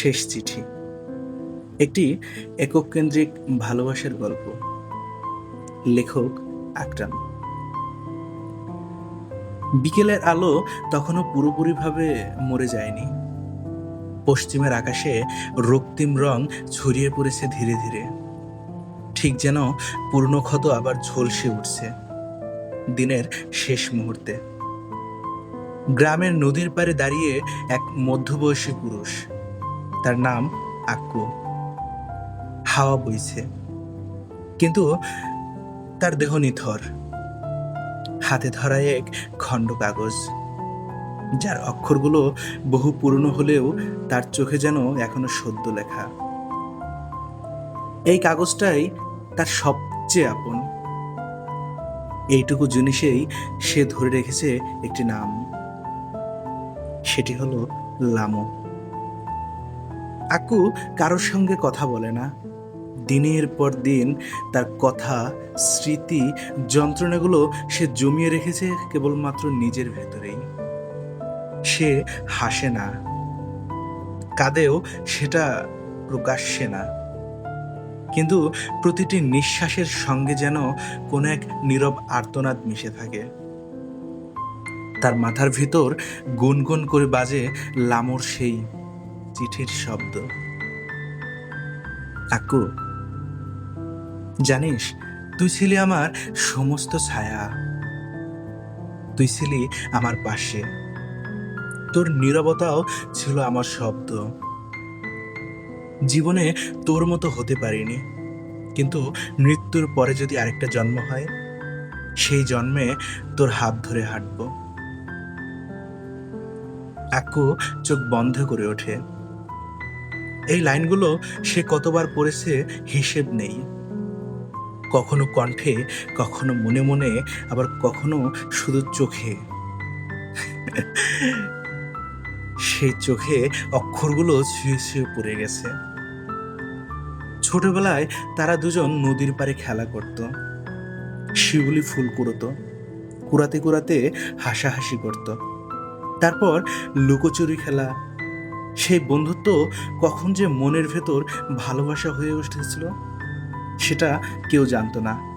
শেষ চিঠি। একটি একক কেন্দ্রিক ভালোবাসার গল্প। লেখক আকরাম। বিকেলের আলো তখনও পুরোপুরিভাবে মরে যায়নি। পশ্চিমের আকাশে রক্তিম রং ছড়িয়ে পড়েছে ধীরে ধীরে। ঠিক যেন পূর্ণ ক্ষত আবার ঝলসে উঠছে দিনের শেষ মুহূর্তে। গ্রামের নদীর পাড়ে দাঁড়িয়ে এক মধ্যবয়সী পুরুষ তার নাম আক্কু হাওয়া বইছে। কিন্তু তার দেহ নিথর। হাতে ধরা এক খণ্ড কাগজ, যার অক্ষরগুলো বহু পুরনো হলেও তার চোখে যেন এখনও সদ্য লেখা। এই কাগজটাই তার সবচেয়ে আপন। এইটুকু জিনিসেই সে ধরে রেখেছে একটি নাম। সেটি হলো লামো। আকু কারোর সঙ্গে কথা বলে না। দিনের পর দিন তার কথা, স্মৃতি, যন্ত্রণাগুলো সে জমিয়ে রেখেছে কেবলমাত্র নিজের ভেতরেই। সে হাসে না। কাঁদেও সেটা প্রকাশ্যে না। কিন্তু প্রতিটি নিঃশ্বাসের সঙ্গে যেন কোনো এক নীরব আর্তনাদ মিশে থাকে। তার মাথার ভিতর গুনগুন করে বাজে লামোর সেই চিঠির শব্দ। আক্কু জানিস, তুই ছিলি আমার সমস্ত ছায়া। তুই ছিলি আমার পাশে। তোর নীরবতাও ছিল আমার শব্দ। জীবনে তোর মতো হতে পারিনি। কিন্তু মৃত্যুর পরে যদি আরেকটা জন্ম হয়, সেই জন্মে তোর হাত ধরে হাঁটব। আক্কু চোখ বন্ধ করে ওঠে। এই লাইনগুলো সে কতবার পড়েছে হিসেব নেই। কখনো কণ্ঠে, কখনো মনে মনে, আবার কখনো শুধু চোখে। সেই চোখে অক্ষরগুলো ছুঁয়ে ছুঁয়ে পড়ে গেছে। ছোটবেলায় তারা দুজন নদীর পাড়ে খেলা করত। শিউলি ফুল কুড়োতো। কুড়াতে কুড়াতে হাসাহাসি করত। তারপর লুকোচুরি খেলা সেই বন্ধুত্ব কখন যে মনের ভেতর ভালোবাসা হয়ে উঠেছিল, সেটা কেউ জানতো না।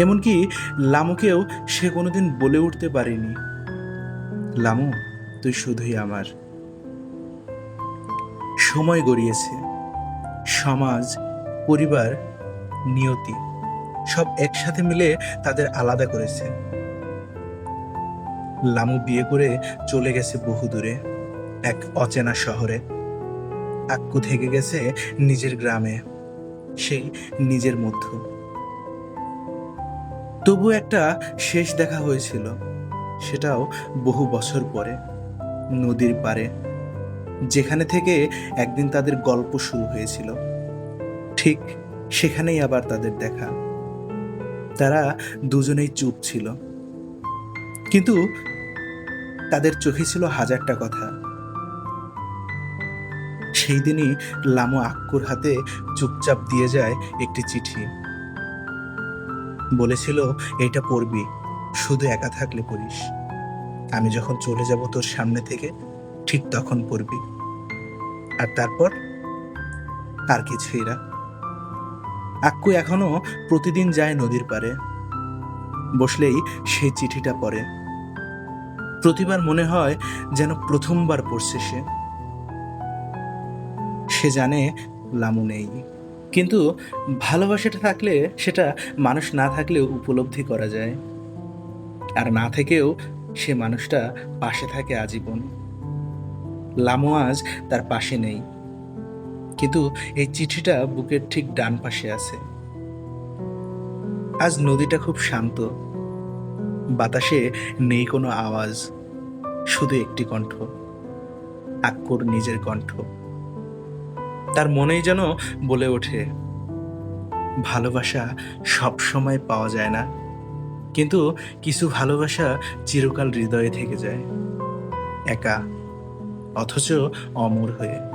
এমনকি লামুকেও সে কোনোদিন বলে উঠতে পারেনি, লামু, তুই শুধুই আমার। সময় গড়িয়েছে, সমাজ, পরিবার, নিয়তি, সব একসাথে মিলে তাদের আলাদা করেছে। লামু বিয়ে করে চলে গেছে বহু দূরে এক অচেনা শহরে। আক্কু থেকে গেছে নিজের গ্রামে, সেই নিজের মধ্য। তবু একটা শেষ দেখা হয়েছিল, সেটাও বহু বছর পরে, নদীর পারে যেখানে থেকে একদিন তাদের গল্প শুরু হয়েছিল। ঠিক সেখানেই আবার তাদের দেখা। তারা দুজনেই চুপ ছিল। কিন্তু তাদের চোখে ছিল হাজারটা কথা। সেই দিনই লামো আক্কুর হাতে চুপচাপ দিয়ে যায় একটি চিঠি। বলেছিল এটা পড়বি, শুধু একা থাকলে পড়িস। আমি যখন চলে যাব তোর সামনে থেকে, ঠিক তখন পড়বি। আর তারপর? আর কিছুই না। আক্কু এখনও প্রতিদিন যায় নদীর পারে বসলেই সেই চিঠিটা পড়ে। প্রতিবার মনে হয় যেন প্রথমবার পড়ছে সে। সে জানে লামু নেই। কিন্তু ভালোবাসাটা থাকলে সেটা মানুষ না থাকলেও উপলব্ধি করা যায়। আর না থেকেও সে মানুষটা পাশে থাকে আজীবন। লামু আজ তার পাশে নেই। কিন্তু এই চিঠিটা বুকের ঠিক ডান পাশে আছে। আজ নদীটা খুব শান্ত। বাতাসে নেই কোনো আওয়াজ, শুধু একটি কণ্ঠ আক্কুর নিজের কণ্ঠ। তার মনেই যেন বলে ওঠে, ভালোবাসা সব সময় পাওয়া যায় না। কিন্তু কিছু ভালোবাসা চিরকাল হৃদয়ে থেকে যায়, একা, অথচ অমর হয়ে।